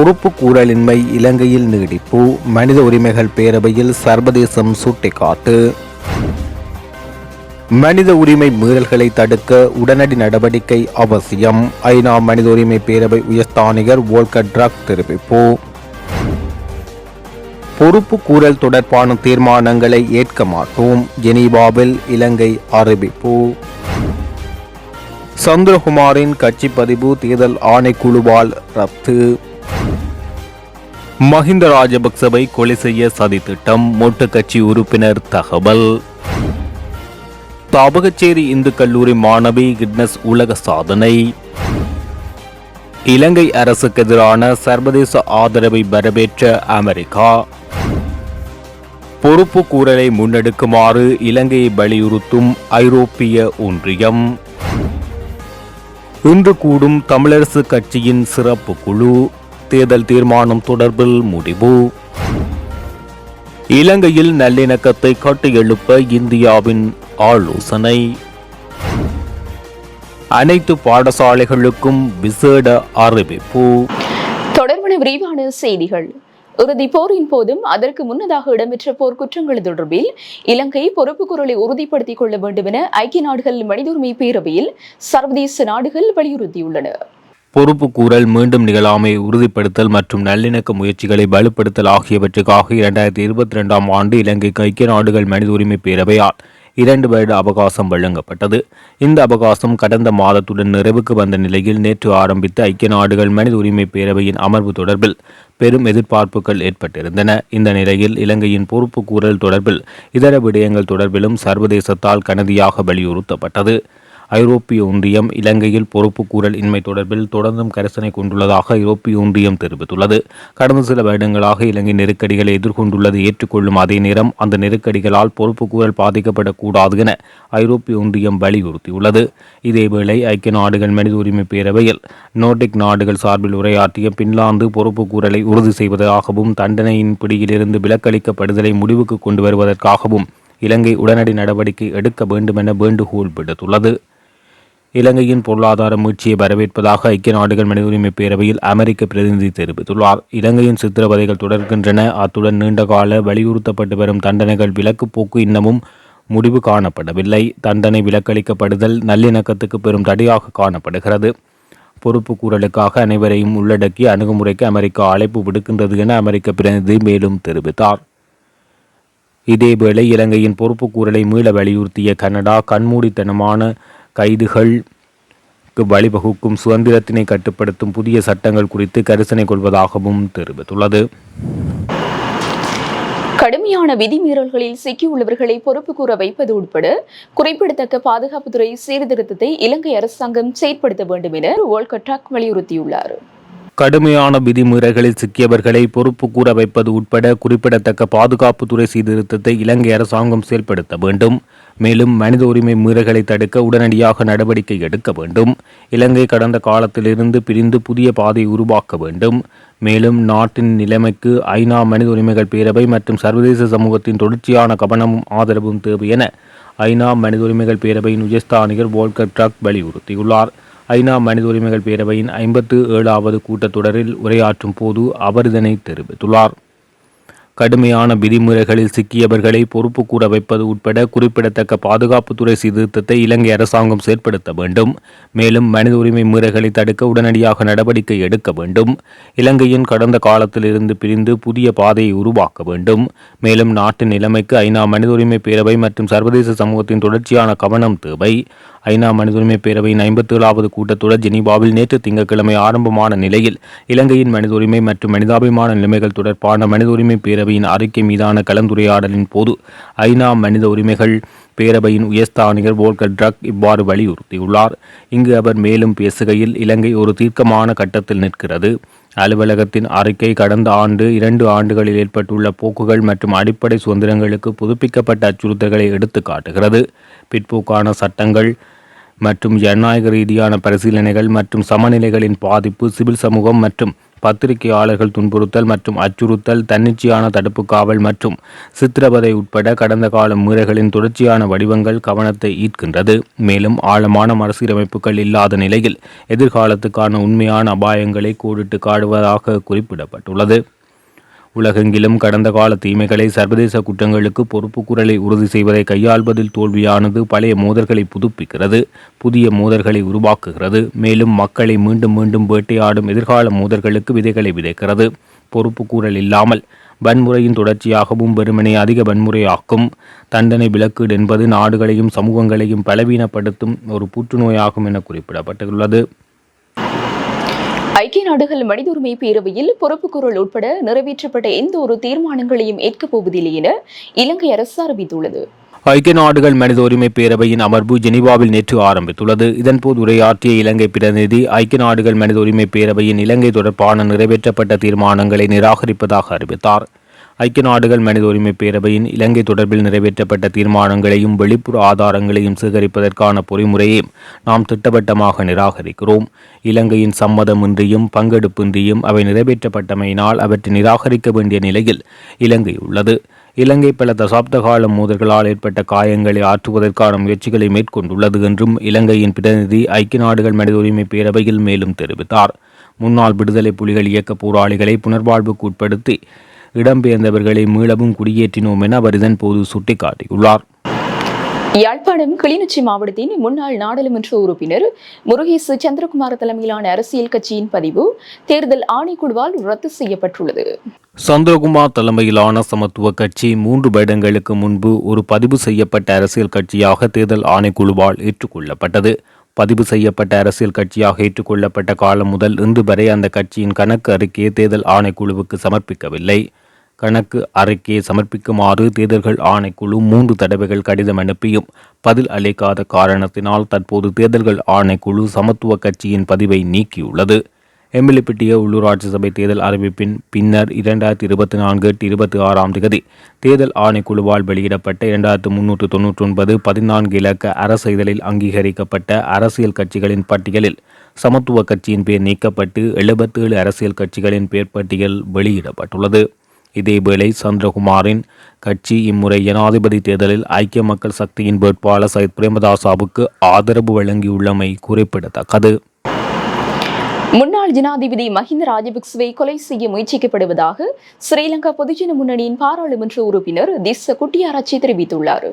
பொறுப்பு கூறலின்மை இலங்கையில் நீடிப்பு. மனித உரிமைகள் பேரவையில் சர்வதேசம் சுட்டிக்காட்டு. மனித உரிமை மீறல்களை தடுக்க உடனடி நடவடிக்கை அவசியம். ஐநா மனித உரிமை பேரவை உயர்ஸ்தானிகர் வோல்கர் ட்ரக் தெரிவிப்பு. பொறுப்பு கூறல் தொடர்பான தீர்மானங்களை ஏற்க மாட்டோம். ஜெனீவாவில் இலங்கை அறிவிப்பு. சந்திரகுமாரின் கட்சி பதிவு தேர்தல் ஆணைக்குழுவால் ரத்து. மஹிந்த ராஜபக்சவை கொலை செய்ய சதி திட்டம் மொட்டு கட்சி உறுப்பினர் தகவல். தாபகச்சேரி இந்து கல்லூரி மாணவி கிட்னஸ் உலக சாதனை. இலங்கை அரசுக்கு எதிரான சர்வதேச ஆதரவை வரவேற்ற அமெரிக்கா. பொறுப்பு கூறலை முன்னெடுக்குமாறு இலங்கையை வலியுறுத்தும் ஐரோப்பிய ஒன்றியம். இன்று கூடும் தமிழரசு கட்சியின் சிறப்பு குழு. தேர்தல் தீர்மானம் தொடர்பில் முடிவு. இலங்கையில் நல்லிணக்கத்தை கட்டியெழுப்ப இந்தியாவின் ஆலோசனை. அனைத்து பாடசாலைகளுக்கும் விசேட அறிவிப்பு. தொடர்பான விரிவான செய்திகள். இறுதி போரின் போதும் அதற்கு முன்னதாக இடம்பெற்ற போர் குற்றங்கள் தொடர்பில் இலங்கை பொறுப்பு குரலை உறுதிப்படுத்திக் கொள்ள வேண்டும் என ஐக்கிய நாடுகள் மனித உரிமை பேரவையில் சர்வதேச நாடுகள் வலியுறுத்தியுள்ளன. பொறுப்பு கூறல் மீண்டும் நிகழாமை உறுதிப்படுத்தல் மற்றும் நல்லிணக்க முயற்சிகளை வலுப்படுத்தல் ஆகியவற்றுக்காக இரண்டாயிரத்தி இருபத்தி ரெண்டாம் ஆண்டு இலங்கைக்கு ஐக்கிய நாடுகள் மனித உரிமை பேரவையால் இரண்டு வருட அவகாசம் வழங்கப்பட்டது. இந்த அவகாசம் கடந்த மாதத்துடன் நிறைவுக்கு வந்த நிலையில் நேற்று ஆரம்பித்த ஐக்கிய நாடுகள் மனித உரிமை பேரவையின் அமர்வு தொடர்பில் பெரும் எதிர்பார்ப்புகள் ஏற்பட்டிருந்தன. இந்த நிலையில் இலங்கையின் பொறுப்பு கூறல் தொடர்பில் இதர விடயங்கள் தொடர்பிலும் சர்வதேசத்தால் கனதியாக வலியுறுத்தப்பட்டது. ஐரோப்பிய ஒன்றியம் இலங்கையில் பொறுப்புக்கூறல் இன்மை தொடர்பில் தொடர்ந்தும் கரிசனை கொண்டுள்ளதாக ஐரோப்பிய ஒன்றியம் தெரிவித்துள்ளது. கடந்த சில வருடங்களாக இலங்கை நெருக்கடிகளை எதிர்கொண்டுள்ளது ஏற்றுக்கொள்ளும் அதே நேரம் அந்த நெருக்கடிகளால் பொறுப்புக்கூறல் பாதிக்கப்படக்கூடாது என ஐரோப்பிய ஒன்றியம் வலியுறுத்தியுள்ளது. இதேவேளை ஐக்கிய நாடுகள் மனித உரிமை பேரவையில் நோர்டிக் நாடுகள் சார்பில் உரையாற்றிய பின்லாந்து பொறுப்புக்கூறலை உறுதி செய்வதாகவும் தண்டனையின் பிடியிலிருந்து விலக்களிக்கப்படுதலை முடிவுக்கு கொண்டு வருவதற்காகவும் இலங்கை உடனடி நடவடிக்கை எடுக்க வேண்டுமென வேண்டுகோள் விடுத்துள்ளது. இலங்கையின் பொருளாதார மீட்சியை வரவேற்பதாக ஐக்கிய நாடுகள் மனித உரிமை பேரவையில் அமெரிக்க பிரதிநிதி தெரிவித்துள்ளார். இலங்கையின் சித்திரவதைகள் தொடர்கின்றன. அத்துடன் நீண்டகால வலியுறுத்தப்பட்டு வரும் தண்டனைகள் விலக்கு போக்கு இன்னமும் முடிவு காணப்படவில்லை. தண்டனை விலக்களிக்கப்படுதல் நல்லிணக்கத்துக்கு பெரும் தடையாக காணப்படுகிறது. பொறுப்பு கூறலுக்காக அனைவரையும் உள்ளடக்கி அணுகுமுறைக்கு அமெரிக்கா அழைப்பு விடுக்கின்றது என அமெரிக்க பிரதிநிதி மேலும் தெரிவித்தார். இதேவேளை இலங்கையின் பொறுப்பு கூறலை மீள வலியுறுத்திய கனடா கண்மூடித்தனமான கைதுகளுக்கு வழிவகுக்கும் சுதந்திரத்தினை கட்டுப்படுத்தும் புதிய சட்டங்கள் குறித்து கரிசனை கொள்வதாகவும் தெரிவித்துள்ளது. கடுமையான விதிமீறல்களில் சிக்கியுள்ளவர்களை பொறுப்பு கூற வைப்பது உட்பட குறிப்பிடத்தக்க பாதுகாப்புத்துறை சீர்திருத்தத்தை இலங்கை அரசாங்கம் செயற்படுத்த வேண்டும் என வோல்கர் ட்ரக் வலியுறுத்தியுள்ளார். கடுமையான விதிமுறைகளில் சிக்கியவர்களை பொறுப்பு கூற வைப்பது உட்பட குறிப்பிடத்தக்க பாதுகாப்புத்துறை சீர்திருத்தத்தை இலங்கை அரசாங்கம் செயல்படுத்த வேண்டும். மேலும் மனித உரிமை மீறல்களை தடுக்க உடனடியாக நடவடிக்கை எடுக்க வேண்டும். இலங்கை கடந்த காலத்திலிருந்து பிரிந்து புதிய பாதையை உருவாக்க வேண்டும். மேலும் நாட்டின் நிலைமைக்கு ஐநா மனித உரிமைகள் பேரவை மற்றும் சர்வதேச சமூகத்தின் தொடர்ச்சியான கவனமும் ஆதரவும் தேவை என ஐநா மனித உரிமைகள் பேரவையின் உஜஸ்தானிகர் வோல்கர் ட்ரக் வலியுறுத்தியுள்ளார். ஐநா மனித உரிமைகள் பேரவையின் ஐம்பத்து ஏழாவது கூட்டத்தொடரில் உரையாற்றும் போது அவர் இதனை தெரிவித்துள்ளார். கடுமையான விதிமுறைகளில் சிக்கியவர்களை பொறுப்பு கூற வைப்பது உட்பட குறிப்பிடத்தக்க பாதுகாப்புத்துறை சீர்திருத்தத்தை இலங்கை அரசாங்கம் செயற்படுத்த வேண்டும். மேலும் மனித உரிமை மீறல்களை தடுக்க உடனடியாக நடவடிக்கை எடுக்க வேண்டும். இலங்கையின் கடந்த காலத்திலிருந்து பிரிந்து புதிய பாதையை உருவாக்க வேண்டும். மேலும் நாட்டின் நிலைமைக்கு ஐநா மனித உரிமை பேரவை மற்றும் சர்வதேச சமூகத்தின் தொடர்ச்சியான கவனம் தேவை. ஐநா மனித உரிமை பேரவையின் ஐம்பத்தி ஏழாவது கூட்டத்தொடர் ஜெனீவாவில் நேற்று திங்கட்கிழமை ஆரம்பமான நிலையில் இலங்கையின் மனித உரிமை மற்றும் மனிதாபிமான நிலைமைகள் தொடர்பான மனித உரிமை பேரவை பேரவையின் அறிக்கை மீதான கலந்துரையாடலின் போது ஐநா மனித உரிமைகள் பேரவையின் உயர்ஸ்தானிகர் வோல்கர் ட்ரக் இவ்வாறு வலியுறுத்தியுள்ளார். இங்கு அவர் மேலும் பேசுகையில் இலங்கை ஒரு தீர்க்கமான கட்டத்தில் நிற்கிறது. அலுவலகத்தின் அறிக்கை கடந்த ஆண்டு இரண்டு ஆண்டுகளில் ஏற்பட்டுள்ள போக்குகள் மற்றும் அடிப்படை சுதந்திரங்களுக்கு புதுப்பிக்கப்பட்ட அச்சுறுத்தல்களை எடுத்து காட்டுகிறது. பிற்போக்கான சட்டங்கள் மற்றும் ஜனநாயக ரீதியான பரிசீலனைகள் மற்றும் சமநிலைகளின் பாதிப்பு சிவில் சமூகம் மற்றும் பத்திரிகையாளர்கள் துன்புறுத்தல் மற்றும் அச்சுறுத்தல் தன்னிச்சையான தடுப்பு காவல் மற்றும் சித்திரவதை உட்பட கடந்த கால முறைகளின் தொடர்ச்சியான வடிவங்கள் கவனத்தை ஈர்க்கின்றது. மேலும் ஆழமான மறுசீரமைப்புகள் இல்லாத நிலையில் எதிர்காலத்துக்கான உண்மையான அபாயங்களை கோடிட்டு காடுவதாக குறிப்பிடப்பட்டுள்ளது. உலகெங்கிலும் கடந்த கால தீமைகளை சர்வதேச குற்றங்களுக்கு பொறுப்பு குரலை உறுதி செய்வதை கையாள்வதில் தோல்வியானது பழைய மோதல்களை புதுப்பிக்கிறது புதிய மோதல்களை உருவாக்குகிறது. மேலும் மக்களை மீண்டும் மீண்டும் வேட்டையாடும் எதிர்கால மோதல்களுக்கு விதைகளை விதைக்கிறது. பொறுப்பு கூறல் இல்லாமல் வன்முறையின் தொடர்ச்சியாகவும் வெறுமனே அதிக வன்முறையாக்கும். தண்டனை விலக்கீடு என்பது நாடுகளையும் சமூகங்களையும் பலவீனப்படுத்தும் ஒரு புற்றுநோயாகும் என குறிப்பிடப்பட்டுள்ளது. ஐக்கிய நாடுகள் மனித உரிமை பேரவையில் பொறுப்புக்குரல் உட்பட நிறைவேற்றப்பட்ட எந்த ஒரு தீர்மானங்களையும் ஏற்கப் போவதில்லை என இலங்கை அரசு அறிவித்துள்ளது. ஐக்கிய நாடுகள் மனித உரிமை பேரவையின் அமர்வு ஜெனீவாவில் நேற்று ஆரம்பித்துள்ளது. இதன்போது உரையாற்றிய இலங்கை பிரதிநிதி ஐக்கிய நாடுகள் மனித உரிமை பேரவையின் இலங்கை தொடர்பான நிறைவேற்றப்பட்ட தீர்மானங்களை நிராகரிப்பதாக அறிவித்தார். ஐக்கிய நாடுகள் மனித உரிமை பேரவையின் இலங்கை தொடர்பில் நிறைவேற்றப்பட்ட தீர்மானங்களையும் வெளிப்புற ஆதாரங்களையும் சேகரிப்பதற்கான பொறிமுறையையும் நாம் திட்டவட்டமாக நிராகரிக்கிறோம். இலங்கையின் சம்மதமின்றியும் பங்கெடுப்பின்றியும் அவை நிறைவேற்றப்பட்டமையினால் அவற்றை நிராகரிக்க வேண்டிய நிலையில் இலங்கை உள்ளது. இலங்கை பல தசாப்த கால மோதல்களால் ஏற்பட்ட காயங்களை ஆற்றுவதற்கான முயற்சிகளை மேற்கொண்டுள்ளது என்றும் இலங்கையின் பிரதிநிதி ஐக்கிய நாடுகள் மனித உரிமை பேரவையில் மேலும் தெரிவித்தார். முன்னாள் விடுதலை புலிகள் இயக்க போராளிகளை புனர்வாழ்வுக்கு உட்படுத்தி இடம்பெயர்ந்தவர்களை மீளவும் குடியேற்றினோம் என அவர் இதன்போது சுட்டிக்காட்டியுள்ளார். யாழ்ப்பாணம் கிளிநொச்சி மாவட்டத்தின் முன்னாள் நாடாளுமன்ற உறுப்பினர் முருகேசு சந்திரகுமார் தலைமையிலான அரசியல் கட்சியின் பதிவு தேர்தல் ஆணைக்குழுவால் ரத்து செய்யப்பட்டுள்ளது. சந்திரகுமார் தலைமையிலான சமத்துவ கட்சி மூன்று வருடங்களுக்கு முன்பு ஒரு பதிவு செய்யப்பட்ட அரசியல் கட்சியாக தேர்தல் ஆணைக்குழுவால் ஏற்றுக்கொள்ளப்பட்டது. பதிவு செய்யப்பட்ட அரசியல் கட்சியாக ஏற்றுக்கொள்ளப்பட்ட காலம் முதல் இன்று வரை அந்த கட்சியின் கணக்கு அறிக்கையை தேர்தல் ஆணைக்குழுவுக்கு சமர்ப்பிக்கவில்லை. கணக்கு அறிக்கையை சமர்ப்பிக்குமாறு தேர்தல்கள் ஆணைக்குழு மூன்று தடவைகள் கடிதம் அனுப்பியும். பதில் அளிக்காத காரணத்தினால் தற்போது தேர்தல்கள் ஆணைக்குழு சமத்துவ கட்சியின் பதிவை நீக்கியுள்ளது. எம்எல்ஏபிட்டிய உள்ளூராட்சி சபை தேர்தல் அறிவிப்பின் பின்னர் இரண்டாயிரத்தி இருபத்தி நான்கு எட்டு இருபத்தி ஆறாம் தேதி தேர்தல் ஆணைக்குழுவால் வெளியிடப்பட்ட இரண்டாயிரத்து முன்னூற்று தொன்னூற்றி ஒன்பது பதினான்கு இலக்க அரசு இதழில் அங்கீகரிக்கப்பட்ட அரசியல் கட்சிகளின் பட்டியலில் சமத்துவ கட்சியின் பெயர் நீக்கப்பட்டு எழுபத்தேழு அரசியல் கட்சிகளின் பெயர் பட்டியல் வெளியிடப்பட்டுள்ளது. இதேவேளை சந்திரகுமாரின் கட்சி இம்முறை ஜனாதிபதி தேர்தலில் ஐக்கிய மக்கள் சக்தியின் வேட்பாளர் சைத் பிரேமதாசாவுக்கு ஆதரவு வழங்கியுள்ளமை குறிப்பிடத்தக்கது. முன்னாள் ஜனாதிபதி மஹிந்த ராஜபக்சவை கொலை செய்ய முயற்சிக்கப்படுவதாக ஸ்ரீலங்கா பொதுஜன முன்னணியின் பாராளுமன்ற உறுப்பினர் திஸ்ஸ குட்டியாராச்சி தெரிவித்துள்ளார்.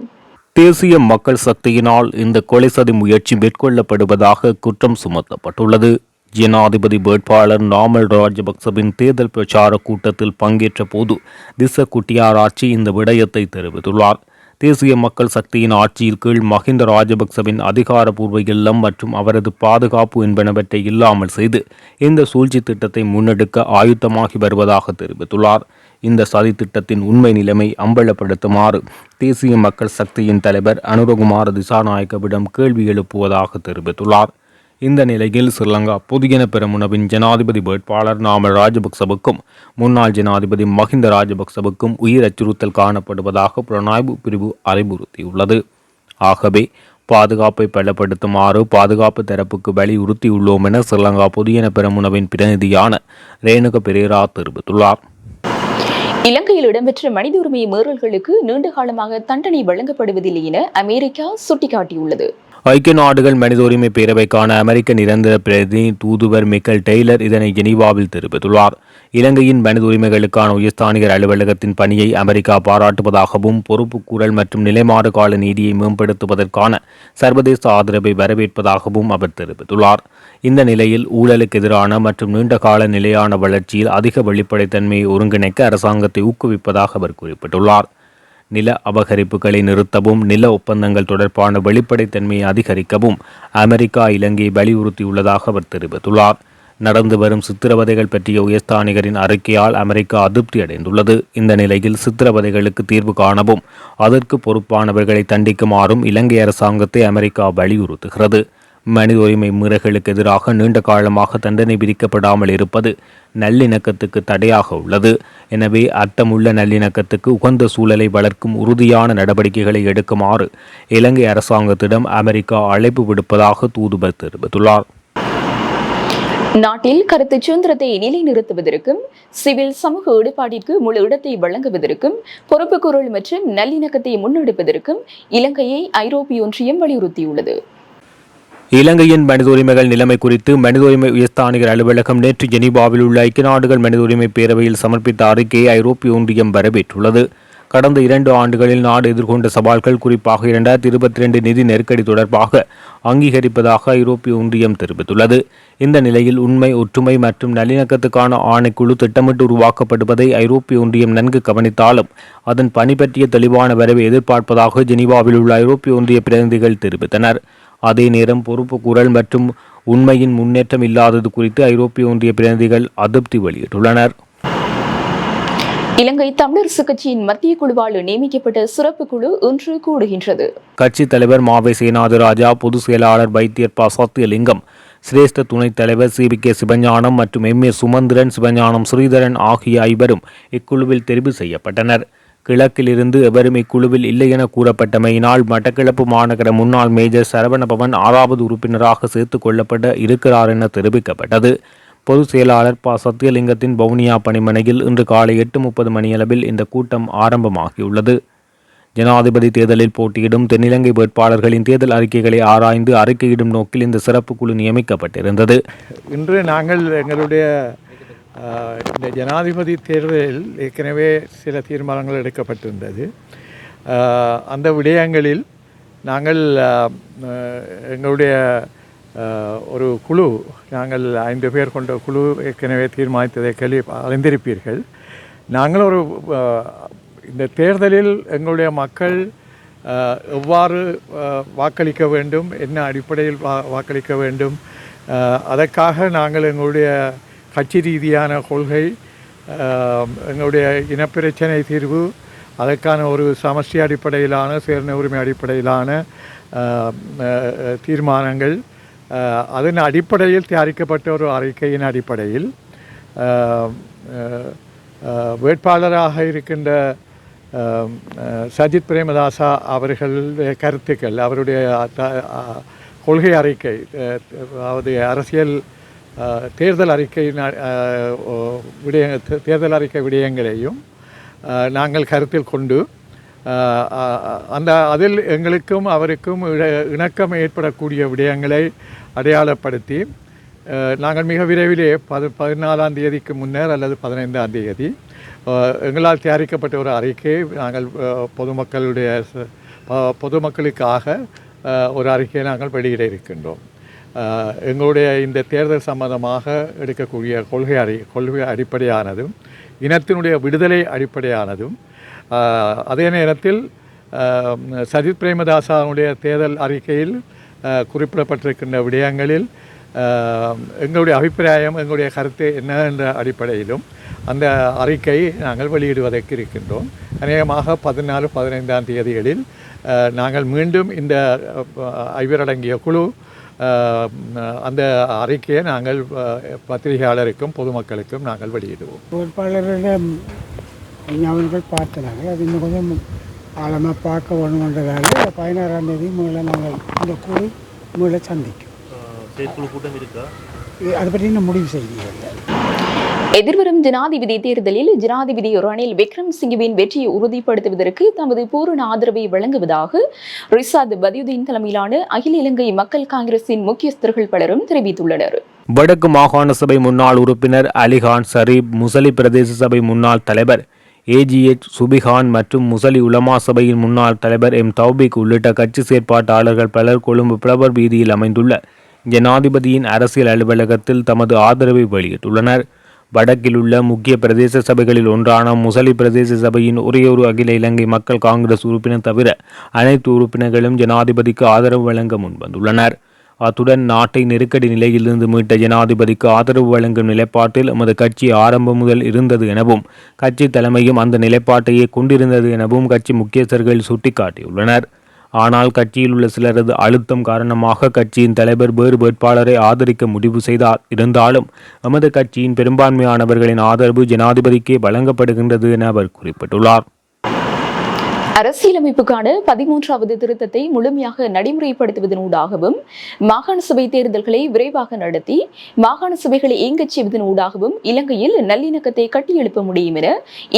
தேசிய மக்கள் சக்தியினால் இந்த கொலை சதி முயற்சி மேற்கொள்ளப்படுவதாக குற்றம் சுமத்தப்பட்டுள்ளது. ஜனாதிபதி வேட்பாளர் நாமல் ராஜபக்சவின் தேர்தல் பிரச்சார கூட்டத்தில் பங்கேற்ற போது திச குட்டியாராட்சி இந்த விடயத்தை தெரிவித்துள்ளார். தேசிய மக்கள் சக்தியின் ஆட்சியின் கீழ் மஹிந்த ராஜபக்சவின் அதிகாரப்பூர்வ இல்லம் மற்றும் அவரது பாதுகாப்பு என்பனவற்றை இல்லாமல் செய்து இந்த சூழ்ச்சி திட்டத்தை முன்னெடுக்க ஆயுத்தமாகி வருவதாக தெரிவித்துள்ளார். இந்த சதி திட்டத்தின் உண்மை நிலைமை அம்பலப்படுத்துமாறு தேசிய மக்கள் சக்தியின் தலைவர் அனுரகுமார் திசாநாயக்கவிடம் கேள்வி எழுப்புவதாக தெரிவித்துள்ளார். இந்த நிலையில் ஸ்ரீலங்கா பொதுஜன பெரமுனவின் ஜனாதிபதி வேட்பாளர் நாமல் ராஜபக்சவுக்கும் முன்னாள் ஜனாதிபதி மஹிந்த ராஜபக்சவுக்கும் உயிர் அச்சுறுத்தல் காணப்படுவதாக புலனாய்வு பிரிவு அறிவுறுத்தியுள்ளது. ஆகவே பாதுகாப்பை பலப்படுத்துமாறு பாதுகாப்பு தரப்புக்கு வலியுறுத்தியுள்ளோம் என ஸ்ரீலங்கா பொதுஜன பெரமுனவின் பிரதிநிதியான ரேணுக பெரேரா தெரிவித்துள்ளார். இலங்கையில் இடம்பெற்ற மனித உரிமை மீறல்களுக்கு நீண்ட காலமாக தண்டனை வழங்கப்படுவதில்லை என அமெரிக்கா சுட்டிக்காட்டியுள்ளது. ஐக்கிய நாடுகள் மனித உரிமை பேரவைக்கான அமெரிக்க நிரந்தர பிரதி தூதுவர் மிக்கல் டெய்லர் இதனை ஜெனீவாவில் தெரிவித்துள்ளார். இலங்கையின் மனித உரிமைகளுக்கான உயர்ஸ்தானிகர் அலுவலகத்தின் பணியை அமெரிக்கா பாராட்டுவதாகவும் பொறுப்புக்கூறல் மற்றும் நிலைமாறு கால நீதியை மேம்படுத்துவதற்கான சர்வதேச ஆதரவை வரவேற்பதாகவும் அவர் தெரிவித்துள்ளார். இந்த நிலையில் ஊழலுக்கு எதிரான மற்றும் நீண்டகால நிலையான வளர்ச்சியில் அதிக வெளிப்படைத்தன்மையை ஒருங்கிணைக்க அரசாங்கத்தை ஊக்குவிப்பதாக அவர் குறிப்பிட்டுள்ளார். நில அபகரிப்புகளை நிறுத்தவும் நில ஒப்பந்தங்கள் தொடர்பான வெளிப்படைத்தன்மையை அதிகரிக்கவும் அமெரிக்கா இலங்கையை வலியுறுத்தியுள்ளதாக அவர் தெரிவித்துள்ளார். நடந்து வரும் சித்திரவதைகள் பற்றிய உயர்ஸ்தானிகரின் அறிக்கையால் அமெரிக்கா அதிருப்தி அடைந்துள்ளது. இந்த நிலையில் சித்திரவதைகளுக்கு தீர்வு காணவும் அதற்கு பொறுப்பானவர்களை தண்டிக்குமாறும் இலங்கை அரசாங்கத்தை அமெரிக்கா வலியுறுத்துகிறது. மனித உரிமை மீறல்களுக்கு எதிராக நீண்ட காலமாக தண்டனை விதிக்கப்படாமல் இருப்பது நல்லிணக்கத்துக்கு தடையாக உள்ளது. எனவே அர்த்தமுள்ள நல்லிணக்கத்துக்கு உகந்த சூழலை வளர்க்கும் உறுதியான நடவடிக்கைகளை எடுக்குமாறு இலங்கை அரசாங்கத்திடம் அமெரிக்கா அழைப்பு விடுப்பதாக தூதுவர் தெரிவித்துள்ளார். நாட்டில் கருத்து சுதந்திரத்தை நிலைநிறுத்துவதற்கும் சிவில் சமூக ஈடுபாட்டிற்கு முழு இடத்தை வழங்குவதற்கும் பொறுப்புக்குரல் மற்றும் நல்லிணக்கத்தை முன்னெடுப்பதற்கும் இலங்கையை ஐரோப்பிய ஒன்றியம் வலியுறுத்தியுள்ளது. இலங்கையின் மனித உரிமைகள் நிலைமை குறித்து மனித உரிமை உயர்ஸ்தானிகர் அலுவலகம் நேற்று ஜெனீவாவில் உள்ள ஐக்கிய நாடுகள் மனித உரிமை பேரவையில் சமர்ப்பித்த அறிக்கையை ஐரோப்பிய ஒன்றியம் வரவேற்றுள்ளது. கடந்த இரண்டு ஆண்டுகளில் நாடு எதிர்கொண்ட சவால்கள் குறிப்பாக இரண்டாயிரத்தி இருபத்தி ரெண்டு நிதி நெருக்கடி தொடர்பாக அங்கீகரிப்பதாக ஐரோப்பிய ஒன்றியம் தெரிவித்துள்ளது. இந்த நிலையில் உண்மை ஒற்றுமை மற்றும் நல்லிணக்கத்துக்கான ஆணைக்குழு திட்டமிட்டு உருவாக்கப்படுவதை ஐரோப்பிய ஒன்றியம் நன்கு கவனித்தாலும் அதன் பணி பற்றிய தெளிவான வரவை எதிர்பார்ப்பதாக ஜெனீவாவில் உள்ள ஐரோப்பிய ஒன்றிய பிரதிநிதிகள் தெரிவித்தனர். அதே நேரம் பொறுப்பு குரல் மற்றும் உண்மையின் முன்னேற்றம் இல்லாதது குறித்து ஐரோப்பிய ஒன்றிய பிரதிநிதிகள் அதிருப்தி வெளியிட்டுள்ளனர். இலங்கை தமிழரசு கட்சியின் மத்திய குழுவால் நியமிக்கப்பட்ட சிறப்பு குழு இன்று கூடுகின்றது. கட்சித் தலைவர் மாவை சேனாதிராஜா பொதுச் செயலாளர் வைத்தியர் ப சத்தியலிங்கம் சிரேஷ்ட துணைத் தலைவர் சி கே சிவஞானம் மற்றும் எம் ஏ சுமந்திரன் சிவஞானம் ஸ்ரீதரன் ஆகிய ஐவரும் இக்குழுவில் தெரிவு செய்யப்பட்டனர். கிழக்கிலிருந்து எவரும் இக்குழுவில் இல்லை என கூறப்பட்டமையினால் மட்டக்கிழப்பு மாநகர முன்னாள் மேஜர் சரவணபவன் ஆறாவது உறுப்பினராக சேர்த்து கொள்ளப்பட இருக்கிறார் என தெரிவிக்கப்பட்டது. பொதுச் செயலாளர் ப. சத்தியலிங்கத்தின் வவுனியா பணிமனையில் இன்று காலை எட்டு முப்பது மணியளவில் இந்த கூட்டம் ஆரம்பமாகியுள்ளது. ஜனாதிபதி தேர்தலில் போட்டியிடும் தென்னிலங்கை வேட்பாளர்களின் தேர்தல் அறிக்கைகளை ஆராய்ந்து அறிக்கையிடும் நோக்கில் இந்த சிறப்பு குழு நியமிக்கப்பட்டிருந்தது. இன்று நாங்கள் எங்களுடைய இந்த ஜனாதிபதி தேர்தலில் ஏற்கனவே சில தீர்மானங்கள் எடுக்கப்பட்டிருந்தது. அந்த விடயங்களில் நாங்கள் எங்களுடைய ஒரு குழு நாங்கள் ஐந்து பேர் கொண்ட குழு ஏற்கனவே தீர்மானித்ததை கேள்வி அறிந்திருப்பீர்கள். நாங்கள் ஒரு இந்த தேர்தலில் எங்களுடைய மக்கள் எவ்வாறு வாக்களிக்க வேண்டும் என்ன அடிப்படையில் வா வாக்களிக்க வேண்டும் அதற்காக நாங்கள் எங்களுடைய கட்சி ரீதியான கொள்கை எங்களுடைய இனப்பிரச்சனை தீர்வு அதற்கான ஒரு சமஷ்டி அடிப்படையிலான சேர்ண உரிமை அடிப்படையிலான தீர்மானங்கள் அதன் அடிப்படையில் தயாரிக்கப்பட்ட ஒரு அறிக்கையின் அடிப்படையில் வேட்பாளராக இருக்கின்ற சஜித் பிரேமதாசா அவர்களுடைய கருத்துக்கள் அவருடைய கொள்கை அறிக்கை அதாவது அரசியல் தேர்தல் அறிக்கையின் விடய தேர்தல் அறிக்கை விடயங்களையும் நாங்கள் கருத்தில் கொண்டு அந்த அதில் எங்களுக்கும் அவருக்கும் இட- இணக்கம் ஏற்படக்கூடிய விடயங்களை அடையாளப்படுத்தி நாங்கள் மிக விரைவிலே பது பதினாலாம் தேதிக்கு முன்னர் அல்லது பதினைந்தாம் தேதி எங்களால் தயாரிக்கப்பட்ட ஒரு அறிக்கையை நாங்கள் பொதுமக்களுடைய பொதுமக்களுக்காக ஒரு அறிக்கையை நாங்கள் வெளியிட இருக்கின்றோம். எங்களுடைய இந்த தேர்தல் சம்பந்தமாக எடுக்கக்கூடிய கொள்கை அறி கொள்கை அடிப்படையானதும் இனத்தினுடைய விடுதலை அடிப்படையானதும் அதே நேரத்தில் சஜித் பிரேமதாசாவுடைய தேர்தல் அறிக்கையில் குறிப்பிடப்பட்டிருக்கின்ற விடயங்களில் எங்களுடைய அபிப்பிராயம் எங்களுடைய கருத்து என்ன என்ற அடிப்படையிலும் அந்த அறிக்கை நாங்கள் வெளியிடுவதற்கு இருக்கின்றோம். அநேகமாக பதினாலு பதினைந்தாம் தேதிகளில் நாங்கள் மீண்டும் இந்த ஐவரடங்கிய குழு அந்த அறிக்கையை நாங்கள் பத்திரிகையாளருக்கும் பொதுமக்களுக்கும் நாங்கள் வெளியிடுவோம். வேட்பாளர்களிட அவர்கள் பார்த்தனாங்க அது இன்னும் கொஞ்சம் ஆழமாக பார்க்க வேணுன்றதால பதினாறாம் தேதி மீள நாங்கள் இந்த குழு மீள சந்திக்கும். அதை பற்றி இன்னும் முடிவு செய்யவில்லை. எதிர்வரும் ஜனாதிபதி தேர்தலில் ஜனாதிபதி ரணில் விக்ரம் சிங்கவின் வெற்றியை உறுதிப்படுத்துவதற்கு தமது பூரண ஆதரவை வழங்குவதாக ரிசாத் பதியுதீன் தலைமையிலான அகில இலங்கை மக்கள் காங்கிரசின் முக்கியஸ்தர்கள் பலரும் தெரிவித்துள்ளனர். வடக்கு மாகாண சபை முன்னாள் உறுப்பினர் அலிகான் சரீப் முசலி பிரதேச சபை முன்னாள் தலைவர் ஏஜிஎச் சுபிகான் மற்றும் முசலி உலமா சபையின் முன்னாள் தலைவர் எம் தௌபிக் உள்ளிட்ட கட்சி செயற்பாட்டாளர்கள் பலர் கொழும்பு புலவர் வீதியில் அமைந்துள்ள ஜனாதிபதியின் அரசியல் அலுவலகத்தில் தமது ஆதரவை வெளியிட்டுள்ளனர். வடக்கில் உள்ள முக்கிய பிரதேச சபைகளில் ஒன்றான முசலி பிரதேச சபையின் ஒரே ஒரு அகில இலங்கை மக்கள் காங்கிரஸ் உறுப்பினர் தவிர அனைத்து உறுப்பினர்களும் ஜனாதிபதிக்கு ஆதரவு வழங்க முன்வந்துள்ளனர். அத்துடன் நாட்டை நெருக்கடி நிலையிலிருந்து மீட்ட ஜனாதிபதிக்கு ஆதரவு வழங்கும் நிலைப்பாட்டில் எமது கட்சி ஆரம்பம் முதல் இருந்தது எனவும் கட்சி தலைமையும் அந்த நிலைப்பாட்டையே கொண்டிருந்தது எனவும் கட்சி முக்கியஸ்தர்கள் சுட்டிக்காட்டியுள்ளனர். ஆனால் கட்சியில் உள்ள சிலரது அழுத்தம் காரணமாக கட்சியின் தலைவர் வேறு வேட்பாளரை ஆதரிக்க முடிவு செய்தார். இருந்தாலும் எமது கட்சியின் பெரும்பான்மையானவர்களின் ஆதரவு ஜனாதிபதிக்கே வழங்கப்படுகின்றது என அவர் குறிப்பிட்டுள்ளார். அரசியலமைப்புக்கான பதிமூன்றாவது திருத்தத்தை முழுமையாக நடைமுறைப்படுத்துவதனூடாகவும் மாகாண சபை தேர்தல்களை விரைவாக நடத்தி மாகாண சபைகளை இயங்கச் செய்வதனூடாகவும் இலங்கையில் நல்லிணக்கத்தை கட்டியெழுப்ப முடியும் என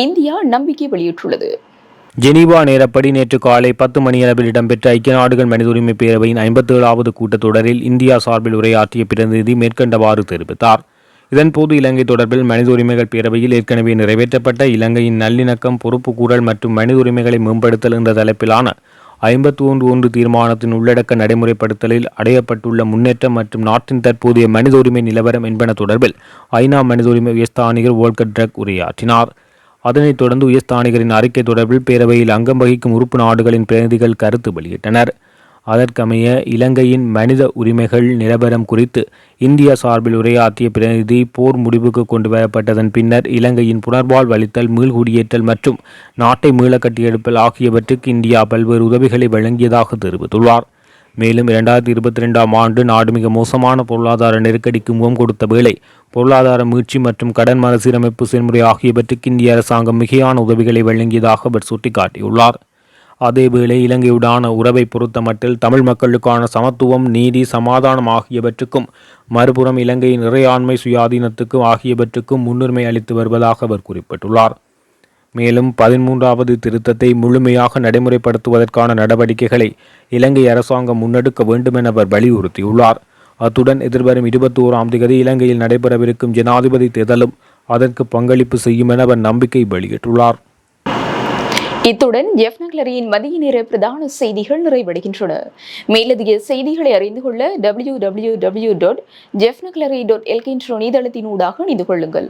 இந்தியா நம்பிக்கை வெளியிட்டுள்ளது. ஜெனீவா நேரப்படி நேற்று காலை பத்து மணியளவில் இடம்பெற்ற ஐக்கிய நாடுகள் மனித உரிமை பேரவையின் ஐம்பத்தேழாவது கூட்டத்தொடரில் இந்தியா சார்பில் உரையாற்றிய பிரதிநிதி மேற்கண்டவாறு தெரிவித்தார். இதன்போது இலங்கை தொடர்பில் மனித உரிமைகள் பேரவையில் ஏற்கனவே நிறைவேற்றப்பட்ட இலங்கையின் நல்லிணக்கம் பொறுப்புக்கூறல் மற்றும் மனித உரிமைகளை மேம்படுத்தல் என்ற தலைப்பிலான ஐம்பத்தி ஒன்று ஒன்று தீர்மானத்தின் உள்ளடக்க நடைமுறைப்படுத்தலில் அடையப்பட்டுள்ள முன்னேற்றம் மற்றும் நாட்டின் தற்போதைய மனித உரிமை நிலவரம் என்பன தொடர்பில் ஐநா மனித உரிமை உயர்ஸ்தானிகர் வோல்கர் ட்ரக் உரையாற்றினார். அதனைத் தொடர்ந்து உயர்ஸ்தானிகரின் அறிக்கை தொடர்பில் பேரவையில் அங்கம் வகிக்கும் உறுப்பு நாடுகளின் பிரதிநிதிகள் கருத்து வெளியிட்டனர். அதற்கமைய இலங்கையின் மனித உரிமைகள் நிலவரம் குறித்து இந்தியா சார்பில் உரையாற்றிய பிரதிநிதி போர் முடிவுக்கு கொண்டு வரப்பட்டதன் பின்னர் இலங்கையின் புனர்வாழ் அளித்தல் மீள்குடியேற்றல் மற்றும் நாட்டை மீள ஆகியவற்றுக்கு இந்தியா பல்வேறு உதவிகளை வழங்கியதாக தெரிவித்துள்ளார். மேலும் இரண்டாயிரத்தி இருபத்தி ரெண்டாம் ஆண்டு நாடு மிக மோசமான பொருளாதார நெருக்கடிக்கு முகம் கொடுத்த வேளை பொருளாதார மீட்சி மற்றும் கடன் மறுசீரமைப்பு செயல்முறை ஆகியவற்றுக்கு இந்திய அரசாங்கம் மிகையான உதவிகளை வழங்கியதாக அவர் சுட்டிக்காட்டியுள்ளார். அதேவேளை இலங்கையுடான உறவை பொறுத்தமட்டில் தமிழ் மக்களுக்கான சமத்துவம் நீதி சமாதானம் ஆகியவற்றுக்கும் மறுபுறம் இலங்கையின் இறையாண்மை சுயாதீனத்துக்கும் ஆகியவற்றுக்கும் முன்னுரிமை அளித்து வருவதாக அவர் குறிப்பிட்டுள்ளார். மேலும் பதிமூன்றாவது திருத்தத்தை முழுமையாக நடைமுறைப்படுத்துவதற்கான நடவடிக்கைகளை இலங்கை அரசாங்கம் முன்னெடுக்க வேண்டும் என அவர் வலியுறுத்தியுள்ளார். அத்துடன் எதிர்வரும் இருபத்தி ஓராம் தேதி இலங்கையில் நடைபெறவிருக்கும் ஜனாதிபதி தேர்தலும் அதற்கு பங்களிப்பு செய்யும் என அவர் நம்பிக்கை வெளியிட்டுள்ளார். இத்துடன் எஃப் நக்லரியின் மதிய நேர பிரதான செய்திகள் நிறைவடைகின்றன. மேலதிக செய்திகளை அறிந்து கொள்ள டபிள்யூ டபிள்யூ டபிள்யூ டாட் ஜெஃப் நக்லரி டாட் எல்கின்ற இணையதளத்தினூடாக இணைந்து கொள்ளுங்கள்.